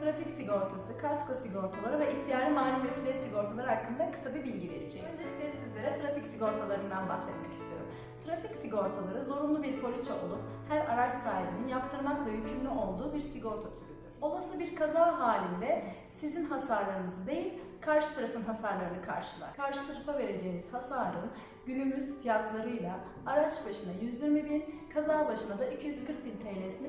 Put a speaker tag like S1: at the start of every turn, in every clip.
S1: trafik sigortası, kasko sigortaları ve ihtiyari mali mesuliyet sigortaları hakkında kısa bir bilgi vereceğim. Öncelikle sizlere trafik sigortalarından bahsetmek istiyorum. Trafik sigortaları zorunlu bir poliçe olup her araç sahibinin yaptırmakla yükümlü olduğu bir sigorta türüdür. Olası bir kaza halinde sizin hasarlarınızı değil, karşı tarafın hasarlarını karşılar. Karşı tarafa vereceğiniz hasarın günümüz fiyatlarıyla araç başına 120 bin, kaza başına da 240 bin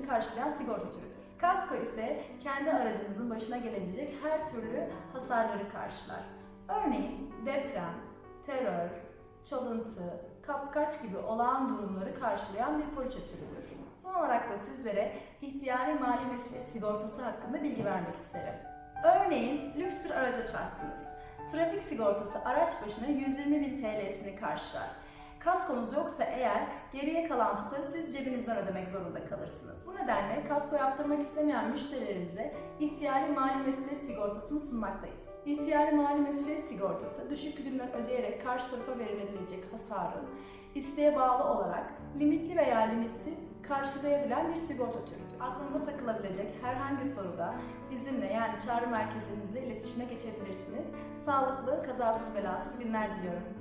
S1: Karşılayan sigorta türüdür. Kasko ise kendi aracınızın başına gelebilecek her türlü hasarları karşılar. Örneğin deprem, terör, çalıntı, kapkaç gibi olağan durumları karşılayan bir poliçe türüdür. Son olarak da sizlere ihtiyari mali mesuliyet sigortası hakkında bilgi vermek isterim. Örneğin lüks bir araca çarptınız. Trafik sigortası araç başına 120 bin TL'sini karşılar. Kaskonuz yoksa eğer geriye kalan tutarı siz cebinizden ödemek zorunda kalırsınız. Bu nedenle kasko yaptırmak istemeyen müşterilerimize ihtiyari mali mesuliyet sigortasını sunmaktayız. İhtiyari mali mesuliyet sigortası düşük primler ödeyerek karşı tarafa verilebilecek hasarın isteğe bağlı olarak limitli veya limitsiz karşılayabilen bir sigorta türüdür. Aklınıza takılabilecek herhangi soruda bizimle yani çağrı merkezimizle iletişime geçebilirsiniz. Sağlıklı, kazasız belasız günler diliyorum.